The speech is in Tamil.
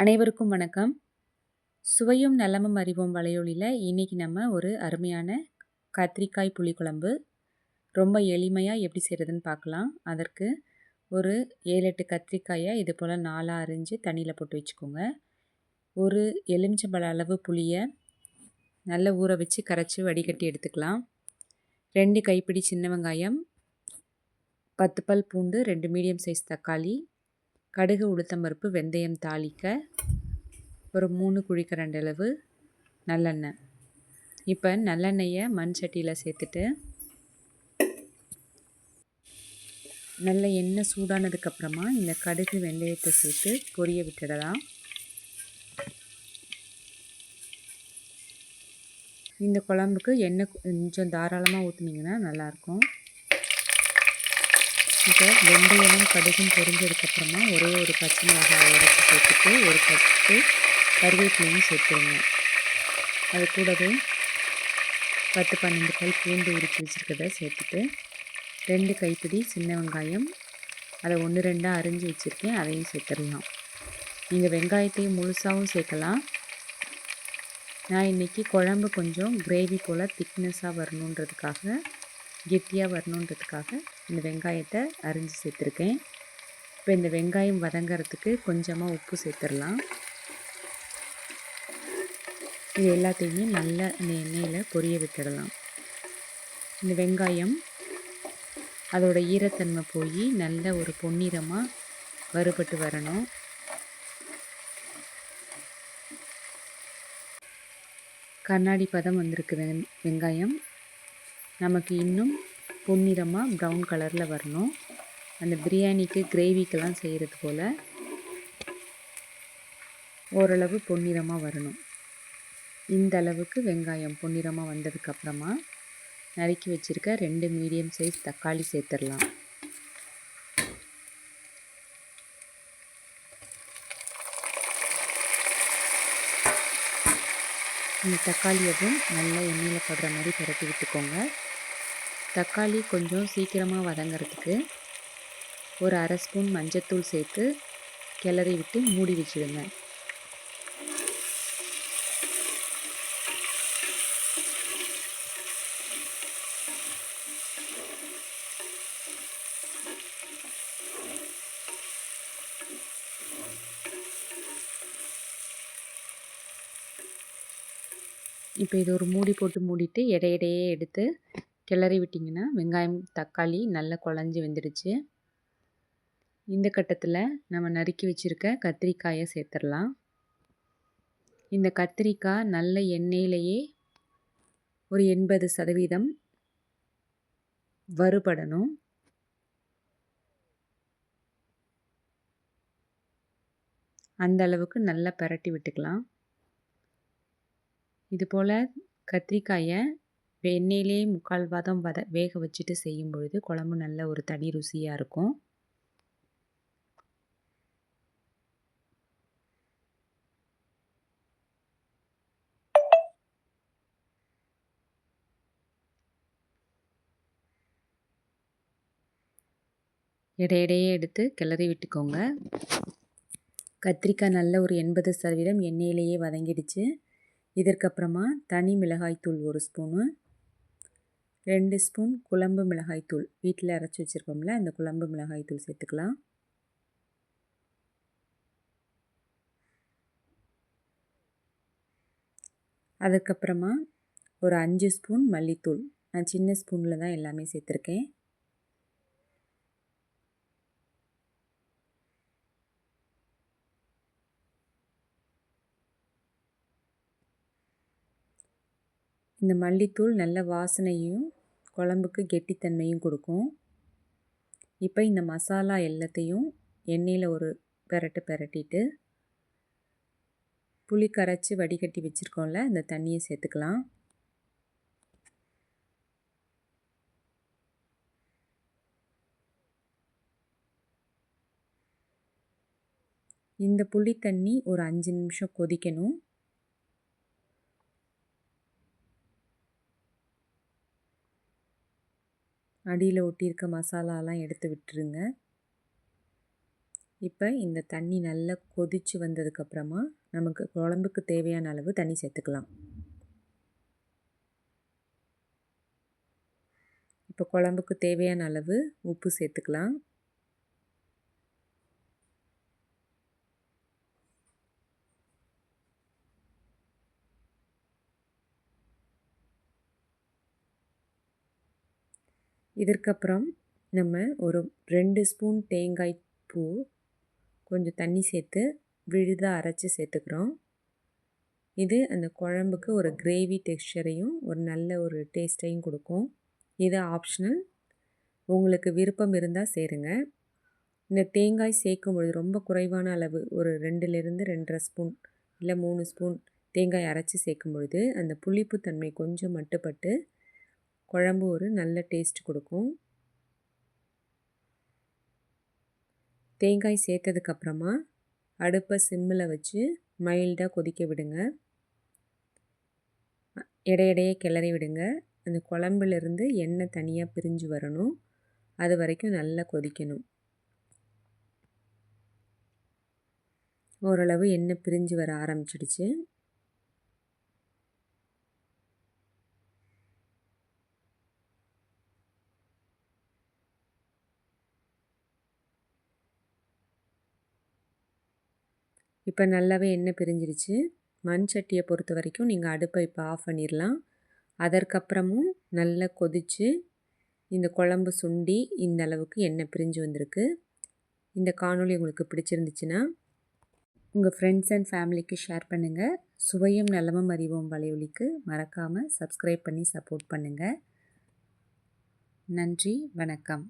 அனைவருக்கும் வணக்கம். சுவையும் நலமும் அறிவோம் வலையொலியில் இன்றைக்கி நம்ம ஒரு அருமையான கத்திரிக்காய் புளிக்குழம்பு ரொம்ப எளிமையாக எப்படி செய்கிறதுன்னு பார்க்கலாம். அதற்கு ஒரு ஏழு எட்டு கத்திரிக்காயை இது போல் நாலாக அரிஞ்சு தண்ணியில் போட்டு வச்சுக்கோங்க. ஒரு எலுமிச்சம்பழ அளவு புளியை நல்லா ஊற வச்சு கரைச்சி வடிகட்டி எடுத்துக்கலாம். ரெண்டு கைப்பிடி சின்ன வெங்காயம் பத்து பல் பூண்டு ரெண்டு மீடியம் சைஸ் தக்காளி கடுகு உளுத்தம்பருப்பு வெந்தயம் தாளிக்க ஒரு மூணு அளவு நல்லெண்ணெய். இப்போ நல்லெண்ணெயை மண் சட்டியில் சேர்த்துட்டு நல்ல எண்ணெய் சூடானதுக்கப்புறமா இந்த கடுகு வெந்தயத்தை சேர்த்து பொரிய விட்டுடலாம். இந்த குழம்புக்கு எண்ணெய் கொஞ்சம் தாராளமாக ஊற்றுனீங்கன்னா நல்லாயிருக்கும் இப்போ வெந்தயமும் கடுகும் பொரிஞ்சதுக்கப்புறமா ஒரே ஒரு பச்சை மிளகாய் உடச்சி சேர்த்துட்டு ஒரு பத்து கருவேப்பிலையும் சேர்த்துருங்க. அது கூடவே பத்து பன்னெண்டு பல் பூண்டு உரிச்சு வச்சுருக்கத சேர்த்துட்டு ரெண்டு கைப்பிடி சின்ன வெங்காயம் அதை ஒன்று ரெண்டாக அரிஞ்சு வச்சுருக்கேன் அதையும் சேர்த்துடலாம். நீங்கள் வெங்காயத்தையும் முழுசாகவும் சேர்க்கலாம். நான் இன்றைக்கி குழம்பு கொஞ்சம் கிரேவி போல் திக்னஸாக வரணுன்றதுக்காக கெட்டியாக வரணுன்றதுக்காக இந்த வெங்காயத்தை அரிஞ்சு சேர்த்துருக்கேன். இப்போ இந்த வெங்காயம் வதங்கிறதுக்கு கொஞ்சமாக உப்பு சேர்த்துடலாம். இது எல்லாத்தையுமே நல்லா இந்த எண்ணெயில் பொரிய விட்டுடலாம். இந்த வெங்காயம் அதோட ஈரத்தன்மை போய் நல்ல ஒரு பொன்னிறமாக வறுபட்டு வரணும். கண்ணாடி பதம் வந்திருக்கு வெங்காயம். நமக்கு இன்னும் பொன்னிறமாக ப்ரௌன் கலரில் வரணும். அந்த பிரியாணிக்கு கிரேவிக்கெல்லாம் செய்கிறது போல் ஓரளவு பொன்னிறமாக வரணும். இந்த அளவுக்கு வெங்காயம் பொன்னிறமாக வந்ததுக்கப்புறமா நறுக்கி வச்சுருக்க ரெண்டு மீடியம் சைஸ் தக்காளி சேர்த்துடலாம். இந்த தக்காளியவும் நல்லா எண்ணெயில் படுற மாதிரி பரட்டி விட்டுக்கோங்க. தக்காளி கொஞ்சம் சீக்கிரமாக வதங்கிறதுக்கு ஒரு அரை ஸ்பூன் மஞ்சத்தூள் சேர்த்து கிளறி விட்டு மூடி வச்சுடுங்க. இப்போ இது ஒரு மூடி போட்டு மூடிட்டு இடையிடையே எடுத்து கிளறி விட்டிங்கன்னா வெங்காயம் தக்காளி நல்லா குழஞ்சி வெந்துடுச்சு. இந்த கட்டத்தில் நம்ம நறுக்கி வச்சுருக்க கத்திரிக்காயை சேர்த்துடலாம். இந்த கத்திரிக்காய் நல்ல எண்ணெயிலேயே ஒரு எண்பது சதவீதம் வறுபடணும். அந்த அளவுக்கு நல்லா பரட்டி விட்டுக்கலாம். இது போல் கத்திரிக்காயை எண்ணெயிலே முக்கால் பாதம் வத வேக வச்சுட்டு செய்யும் பொழுது குழம்பு நல்ல ஒரு தனி ருசியாக இருக்கும். இடையிடையே எடுத்து கிளறி விட்டுக்கோங்க. கத்திரிக்காய் நல்ல ஒரு எண்பது சதவீதம் எண்ணெயிலேயே வதங்கிடுச்சு. இதற்கப்புறமா தனி மிளகாய்த்தூள் ஒரு ஸ்பூனு. ரெண்டு ஸ்பூன் குழம்பு மிளகாய்த்தூள் வீட்டில் அரைச்சி வச்சுருக்கோம்ல அந்த குழம்பு மிளகாய்த்தூள் சேர்த்துக்கலாம். அதுக்கப்புறமா ஒரு அஞ்சு ஸ்பூன் மல்லித்தூள். நான் சின்ன ஸ்பூனில் தான் எல்லாமே சேர்த்துருக்கேன். இந்த மல்லித்தூள் நல்ல வாசனையும் குழம்புக்கு கெட்டித்தன்மையும் கொடுக்கும். இப்போ இந்த மசாலா எல்லாத்தையும் எண்ணெயில் ஒரு பெரட்டு பெரட்டிட்டு புளி கரைச்சி வடிகட்டி வச்சுருக்கோம்ல இந்த தண்ணியை சேர்த்துக்கலாம். இந்த புளி தண்ணி ஒரு அஞ்சு நிமிஷம் கொதிக்கணும். அடியில் ஒட்டியிருக்க மசாலாலாம் எடுத்து விட்டுருங்க. இப்போ இந்த தண்ணி நல்லா கொதித்து வந்ததுக்கப்புறமா நமக்கு குழம்புக்கு தேவையான அளவு தண்ணி சேர்த்துக்கலாம். இப்போ குழம்புக்கு தேவையான அளவு உப்பு சேர்த்துக்கலாம். இதற்கப்புறம் நம்ம ஒரு ரெண்டு ஸ்பூன் தேங்காய் பூ கொஞ்சம் தண்ணி சேர்த்து விழுதாக அரைச்சி சேர்த்துக்கிறோம். இது அந்த குழம்புக்கு ஒரு கிரேவி டெக்ஸ்சரையும் ஒரு நல்ல ஒரு டேஸ்ட்டையும் கொடுக்கும். இது ஆப்ஷனல். உங்களுக்கு விருப்பம் இருந்தால் சேருங்க. இந்த தேங்காய் சேர்க்கும் பொழுது ரொம்ப குறைவான அளவு ஒரு ரெண்டுலேருந்து ரெண்டரை ஸ்பூன் இல்லை மூணு ஸ்பூன் தேங்காய் அரைச்சி சேர்க்கும் பொழுது அந்த புளிப்பு தன்மை கொஞ்சம் மட்டுப்பட்டு குழம்பு ஒரு நல்ல டேஸ்ட் கொடுக்கும். தேங்காய் சேர்த்ததுக்கப்புறமா அடுப்பை சிம்மில் வச்சு மைல்டாக கொதிக்க விடுங்க. இடையிடையே கிளறி விடுங்க. அந்த குழம்புலேருந்து எண்ணெய் தனியாக பிரிஞ்சு வரணும். அது வரைக்கும் நல்லா கொதிக்கணும். ஓரளவு எண்ணெய் பிரிஞ்சு வர ஆரம்பிச்சிடுச்சு. இப்போ நல்லாவே எண்ணெய் பிரிஞ்சிருச்சு. மண் சட்டியை பொறுத்த வரைக்கும் நீங்கள் அடுப்பை இப்போ ஆஃப் பண்ணிடலாம். அதற்கப்புறமும் நல்லா கொதித்து இந்த குழம்பு சுண்டி இந்த அளவுக்கு எண்ணெய் பிரிஞ்சு வந்திருக்கு. இந்த காணொலி உங்களுக்கு பிடிச்சிருந்துச்சுன்னா உங்கள் ஃப்ரெண்ட்ஸ் அண்ட் ஃபேமிலிக்கு ஷேர் பண்ணுங்கள் சுவையும் நலமும் அறிவோம் வலையொலிக்கு. மறக்காமல் சப்ஸ்கிரைப் பண்ணி சப்போர்ட் பண்ணுங்கள் நன்றி வணக்கம்.